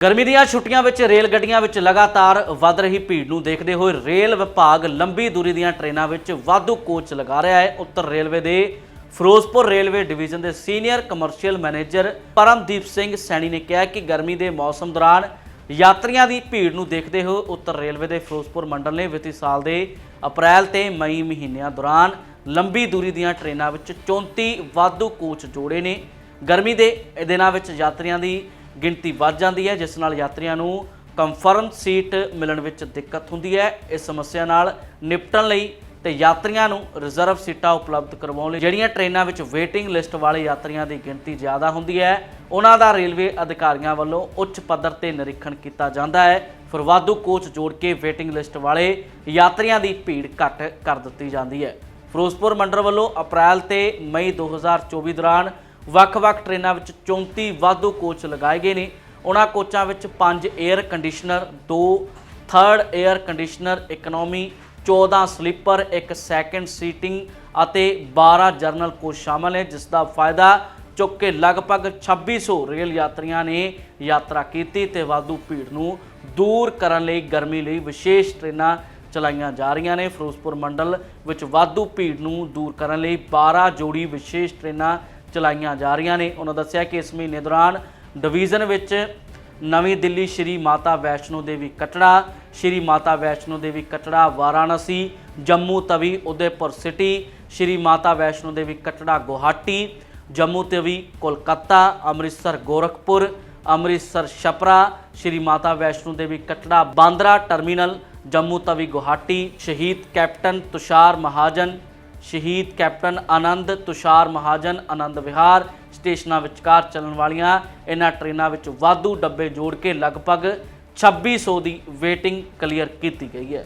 ਗਰਮੀ ਦੀਆਂ ਛੁੱਟੀਆਂ ਵਿੱਚ ਰੇਲ ਗੱਡੀਆਂ ਵਿੱਚ ਲਗਾਤਾਰ ਵੱਧ ਰਹੀ ਭੀੜ ਨੂੰ ਦੇਖਦੇ ਹੋਏ ਰੇਲ ਵਿਭਾਗ ਲੰਬੀ ਦੂਰੀ ਦੀਆਂ ਟ੍ਰੇਨਾਂ ਵਿੱਚ ਵਾਧੂ ਕੋਚ ਲਗਾ ਰਿਹਾ ਹੈ। ਉੱਤਰ ਰੇਲਵੇ ਦੇ ਫਿਰੋਜ਼ਪੁਰ ਰੇਲਵੇ ਡਿਵੀਜ਼ਨ ਦੇ senior commercial manager Paramdeep Singh Saini ਨੇ ਕਿਹਾ ਕਿ ਗਰਮੀ ਦੇ ਮੌਸਮ ਦੌਰਾਨ ਯਾਤਰੀਆਂ ਦੀ ਭੀੜ ਨੂੰ ਦੇਖਦੇ ਹੋਏ ਉੱਤਰ ਰੇਲਵੇ ਦੇ ਫਿਰੋਜ਼ਪੁਰ ਮੰਡਲ ਨੇ ਵਿੱਤੀ ਸਾਲ ਦੇ ਅਪ੍ਰੈਲ ਤੇ ਮਈ ਮਹੀਨਿਆਂ ਦੌਰਾਨ ਲੰਬੀ ਦੂਰੀ ਦੀਆਂ ਟ੍ਰੇਨਾਂ ਵਿੱਚ 34 ਵਾਧੂ ਕੋਚ ਜੋੜੇ ਨੇ। ਗਰਮੀ ਦੇ ਦਿਨਾਂ ਵਿੱਚ ਯਾਤਰੀਆਂ ਦੀ ਗਿਣਤੀ ਵੱਧ ਜਾਂਦੀ ਹੈ, ਜਿਸ ਨਾਲ ਯਾਤਰੀਆਂ ਨੂੰ ਕੰਫਰਮ ਸੀਟ ਮਿਲਣ ਵਿੱਚ ਦਿੱਕਤ ਹੁੰਦੀ ਹੈ। ਇਸ ਸਮੱਸਿਆ ਨਾਲ ਨਿਪਟਣ ਲਈ ਤੇ ਯਾਤਰੀਆਂ ਨੂੰ ਰਿਜ਼ਰਵ ਸੀਟਾਂ ਉਪਲਬਧ ਕਰਵਾਉਣ ਲਈ ਜਿਹੜੀਆਂ ਟ੍ਰੇਨਾਂ ਵਿੱਚ ਵੇਟਿੰਗ ਲਿਸਟ ਵਾਲੇ ਯਾਤਰੀਆਂ ਦੀ ਗਿਣਤੀ ਜ਼ਿਆਦਾ ਹੁੰਦੀ ਹੈ, ਉਹਨਾਂ ਦਾ ਰੇਲਵੇ ਅਧਿਕਾਰੀਆਂ ਵੱਲੋਂ ਉੱਚ ਪੱਧਰ ਤੇ ਨਿਰੀਖਣ ਕੀਤਾ ਜਾਂਦਾ ਹੈ। ਫਿਰ ਵਾਧੂ ਕੋਚ ਜੋੜ ਕੇ ਵੇਟਿੰਗ ਲਿਸਟ ਵਾਲੇ ਯਾਤਰੀਆਂ ਦੀ ਭੀੜ ਘੱਟ ਕਰ ਦਿੱਤੀ ਜਾਂਦੀ ਹੈ। ਫਿਰੋਜ਼ਪੁਰ ਮੰਡਲ ਵੱਲੋਂ ਅਪ੍ਰੈਲ ਤੇ ਮਈ 2024 ਦੌਰਾਨ ਵੱਖ-ਵੱਖ ਟ੍ਰੇਨਾਂ ਵਿੱਚ 34 ਵਾਧੂ ਕੋਚ ਲਗਾਏ ਗਏ ਨੇ। ਉਹਨਾਂ ਕੋਚਾਂ ਵਿੱਚ 5 air conditioner 2 third air conditioner economy 14 sleeper, ਇੱਕ ਸੈਕੰਡ ਸੀਟਿੰਗ ਅਤੇ 12 ਜਰਨਲ ਕੋਚ ਸ਼ਾਮਲ ਨੇ, ਜਿਸ ਦਾ ਫਾਇਦਾ ਚੁੱਕ ਕੇ ਲਗਭਗ 2600 ਰੇਲ ਯਾਤਰੀਆਂ ਨੇ ਯਾਤਰਾ ਕੀਤੀ ਤੇ ਵਾਧੂ ਭੀੜ ਨੂੰ ਦੂਰ ਕਰਨ ਲਈ ਗਰਮੀ ਲਈ ਵਿਸ਼ੇਸ਼ ਟ੍ਰੇਨਾਂ ਚਲਾਈਆਂ ਜਾ ਰਹੀਆਂ ਨੇ। ਫਿਰੋਜ਼ਪੁਰ ਮੰਡਲ ਵਿੱਚ ਵਾਧੂ ਭੀੜ ਨੂੰ ਦੂਰ ਕਰਨ ਲਈ 12 ਜੋੜੀ ਵਿਸ਼ੇਸ਼ ਟ੍ਰੇਨਾਂ ਚਲਾਈਆਂ ਜਾ ਰਹੀਆਂ ਨੇ। ਉਹਨਾਂ ਦੱਸਿਆ ਕਿ ਇਸ ਮਹੀਨੇ ਦੌਰਾਨ ਡਿਵੀਜ਼ਨ ਵਿੱਚ ਨਵੀਂ ਦਿੱਲੀ ਸ਼੍ਰੀ Mata Vaishno Devi Katra, Shri Mata Vaishno Devi Katra Varanasi, Jammu Tawi Udaipur city, Shri Mata Vaishno Devi Katra Guwahati, Jammu Tawi Kolkata, Amritsar Gorakhpur, Amritsar Chhapra, Shri Mata Vaishno Devi Katra Bandra terminal, Jammu Tawi Guwahati, Shaheed captain Tushar Mahajan Shaheed captain Anand Tushar Mahajan Anand Vihar ਸਟੇਸ਼ਨਾਂ ਵਿਚਕਾਰ ਚੱਲਣ ਵਾਲੀਆਂ ਇਹਨਾਂ ਟ੍ਰੇਨਾਂ ਵਿੱਚ ਵਾਧੂ ਡੱਬੇ ਜੋੜ ਕੇ ਲਗਭਗ 2600 ਦੀ ਵੇਟਿੰਗ ਕਲੀਅਰ ਕੀਤੀ ਗਈ ਹੈ।